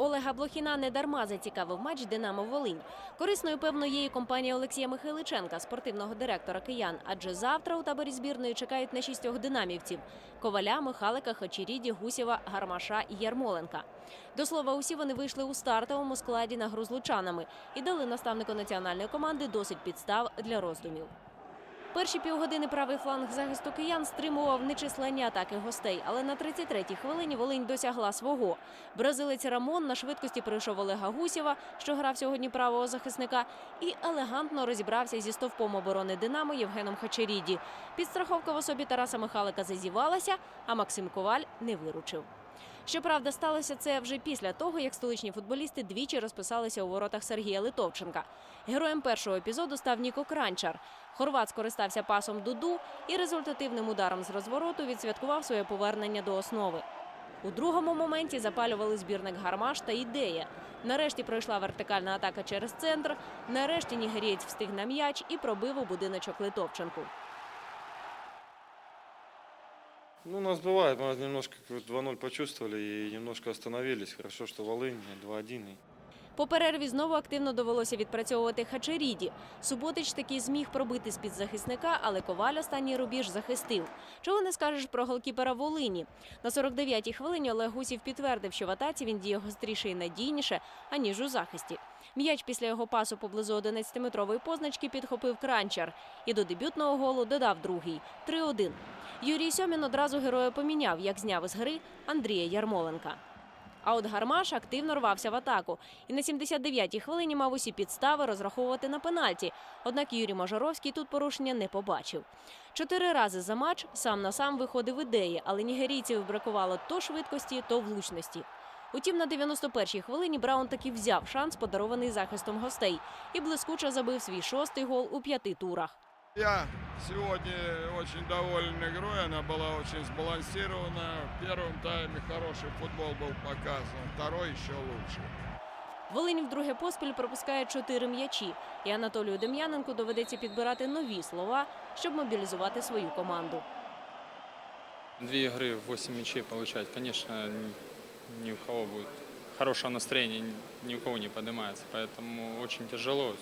Олега Блохіна не дарма зацікавив матч Динамо Волинь. Корисною, певно, є і компанія Олексія Михайличенка, спортивного директора киян. Адже завтра у таборі збірної чекають на шістьох динамівців: Коваля, Михалика, Хачеріді, Гусєва, Гармаша і Ярмоленка. До слова, усі вони вийшли у стартовому складі на гру з лучанами і дали наставнику національної команди досить підстав для роздумів. Перші півгодини правий фланг захисту киян стримував нечисленні атаки гостей, але на 33-й хвилині Волинь досягла свого. Бразилець Рамон на швидкості пройшов Олега Гусєва, що грав сьогодні правого захисника, і елегантно розібрався зі стовпом оборони Динамо Євгеном Хачеріді. Підстраховка в особі Тараса Михалика зазівалася, а Максим Коваль не виручив. Щоправда, сталося це вже після того, як столичні футболісти двічі розписалися у воротах Сергія Литовченка. Героєм першого епізоду став Ніко Кранчар. Хорват скористався пасом Дуду і результативним ударом з розвороту відсвяткував своє повернення до основи. У другому моменті запалювали збірник Гармаш та ідея. Нарешті пройшла вертикальна атака через центр. Нарешті нігерієць встиг на м'яч і пробив у будиночок Литовченку. Ну, у нас бывает, мы немножко как вот 2-0 почувствовали и немножко остановились. Хорошо, что Волынь 2-1. По перерві знову активно довелося відпрацьовувати Хачеріді. Суботич таки зміг пробити з-під захисника, але Коваль останній рубіж захистив. Чого не скажеш про голкіпера Волині? На 49-й хвилині Олег Гусів підтвердив, що в атаці він діє гостріше і надійніше, аніж у захисті. М'яч після його пасу поблизу 11-метрової позначки підхопив кранчар. І до дебютного голу додав другий 3-1. Юрій Сьомін одразу героя поміняв, як зняв із гри Андрія Ярмоленка. А от Гармаш активно рвався в атаку і на 79-й хвилині мав усі підстави розраховувати на пенальті. Однак Юрій Мажоровський тут порушення не побачив. Чотири рази за матч сам на сам виходив ідеї, але нігерійців бракувало то швидкості, то влучності. Утім, на 91-й хвилині Браун таки взяв шанс, подарований захистом гостей, і блискуче забив свій шостий гол у п'яти турах. Я сегодня очень доволен игрой, она была очень сбалансирована. В первом тайме хороший футбол был показан, второй еще лучше. Волинь вдруге поспіль пропускає чотири м'ячі, і Анатолію Дем'яненку доведеться підбирати нові слова, щоб мобілізувати свою команду. Две игры, 8 мячей получать, конечно, ни- ни у кого будет хорошее настроение, ни у кого не поднимается, поэтому очень тяжело.